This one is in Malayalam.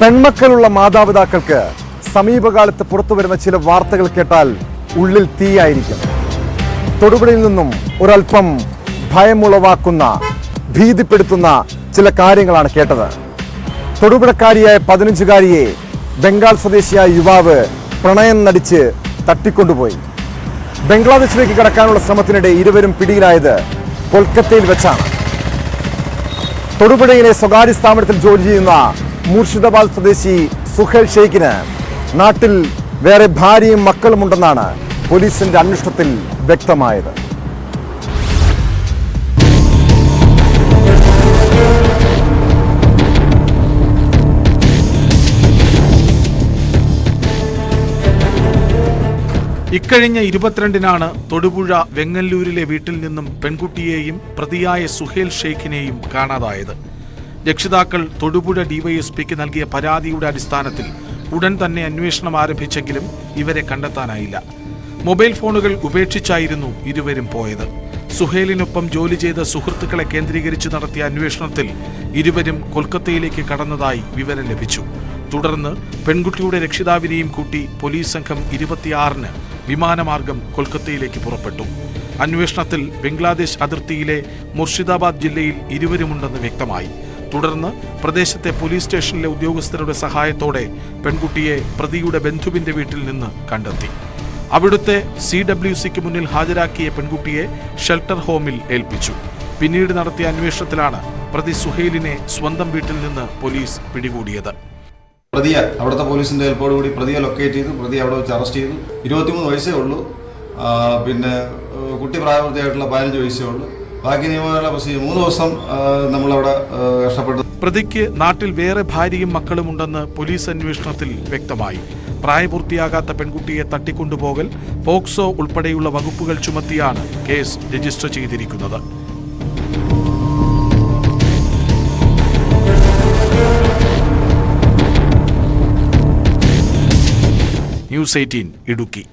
പെൺമക്കളുള്ള മാതാപിതാക്കൾക്ക് സമീപകാലത്ത് പുറത്തു വരുന്ന ചില വാർത്തകൾ കേട്ടാൽ ഉള്ളിൽ തീയായിരിക്കും. തൊടുപുഴയിൽ നിന്നും ഒരൽപ്പം ഭയമുളവാക്കുന്ന ഭീതിപ്പെടുത്തുന്ന ചില കാര്യങ്ങളാണ് കേട്ടത്. തൊടുപുഴക്കാരിയായ പതിനഞ്ചുകാരിയെ ബംഗാൾ സ്വദേശിയായ യുവാവ് പ്രണയം നടിച്ച് തട്ടിക്കൊണ്ടുപോയി. ബംഗ്ലാദേശിലേക്ക് കടക്കാനുള്ള ശ്രമത്തിനിടെ ഇരുവരും പിടിയിലായത് കൊൽക്കത്തയിൽ വെച്ചാണ്. തൊടുപുഴയിലെ സ്വകാര്യ സ്ഥാപനത്തിൽ ജോലി ചെയ്യുന്ന മൂർഷിദാബാദ് സ്വദേശി സുഹേൽ ഷെയ്ഖിന് നാട്ടിൽ വേറെ ഭാര്യയും മക്കളുമുണ്ടെന്നാണ് പോലീസിന്റെ അന്വേഷണത്തിൽ വ്യക്തമായത്. ഇക്കഴിഞ്ഞ ഇരുപത്തിരണ്ടിനാണ് തൊടുപുഴ വെങ്ങല്ലൂരിലെ വീട്ടിൽ നിന്നും പെൺകുട്ടിയെയും പ്രതിയായ സുഹേൽ ഷെയ്ഖിനെയും കാണാതായത്. രക്ഷിതാക്കൾ തൊടുപുഴ ഡിവൈഎസ്പിക്ക് നൽകിയ പരാതിയുടെ അടിസ്ഥാനത്തിൽ ഉടൻ തന്നെ അന്വേഷണം ആരംഭിച്ചെങ്കിലും ഇവരെ കണ്ടെത്താനായില്ല. മൊബൈൽ ഫോണുകൾ ഉപേക്ഷിച്ചായിരുന്നു ഇരുവരും പോയത്. സുഹേലിനൊപ്പം ജോലി ചെയ്ത സുഹൃത്തുക്കളെ കേന്ദ്രീകരിച്ച് നടത്തിയ അന്വേഷണത്തിൽ ഇരുവരും കൊൽക്കത്തയിലേക്ക് കടന്നതായി വിവരം ലഭിച്ചു. തുടർന്ന് പെൺകുട്ടിയുടെ രക്ഷിതാവിനെയും കൂട്ടി പോലീസ് സംഘം ഇരുപത്തിയാറിന് വിമാനമാർഗം കൊൽക്കത്തയിലേക്ക് പുറപ്പെട്ടു. അന്വേഷണത്തിൽ ബംഗ്ലാദേശ് അതിർത്തിയിലെ മുർഷിദാബാദ് ജില്ലയിൽ ഇരുവരുമുണ്ടെന്ന് വ്യക്തമായി. തുടർന്ന് പ്രദേശത്തെ പോലീസ് സ്റ്റേഷനിലെ ഉദ്യോഗസ്ഥരുടെ സഹായത്തോടെ പെൺകുട്ടിയെ പ്രതിയുടെ ബന്ധുവിന്റെ വീട്ടിൽ നിന്ന് കണ്ടെത്തി. അവിടുത്തെ സി ഡബ്ല്യു സിക്ക് മുന്നിൽ ഹാജരാക്കിയ പെൺകുട്ടിയെ ഷെൽട്ടർ ഹോമിൽ ഏൽപ്പിച്ചു. പിന്നീട് നടത്തിയ അന്വേഷണത്തിലാണ് പ്രതി സുഹൈലിനെ സ്വന്തം വീട്ടിൽ നിന്ന് പോലീസ് പിടികൂടിയത്. പ്രതിയെ അവിടുത്തെ പോലീസിന്റെ ഹെൽപ്പോട് കൂടി പ്രതിയെ ലൊക്കേറ്റ് ചെയ്തു പ്രതി അവിടെ വെച്ച് അറസ്റ്റ് ചെയ്തു. ഇരുപത്തിമൂന്ന് വയസ്സേ ഉള്ളൂ. പിന്നെ കുട്ടി പ്രായപൂർത്തിയായിട്ടുള്ള പതിനഞ്ച് വയസ്സേ ഉള്ളൂ. ബാക്കി നിയമപരമായ പ്രൊസീജിയർ മൂന്ന് ദിവസം നമ്മളവിടെ കഷ്ടപ്പെട്ടു. പ്രതിക്ക് നാട്ടിൽ വേറെ ഭാര്യയും മക്കളും ഉണ്ടെന്ന് പോലീസ് അന്വേഷണത്തിൽ വ്യക്തമായി. പ്രായപൂർത്തിയാകാത്ത പെൺകുട്ടിയെ തട്ടിക്കൊണ്ടുപോകൽ പോക്സോ ഉൾപ്പെടെയുള്ള വകുപ്പുകൾ ചുമത്തിയാണ് കേസ് രജിസ്റ്റർ ചെയ്തിരിക്കുന്നത്. News eighteen Idukki.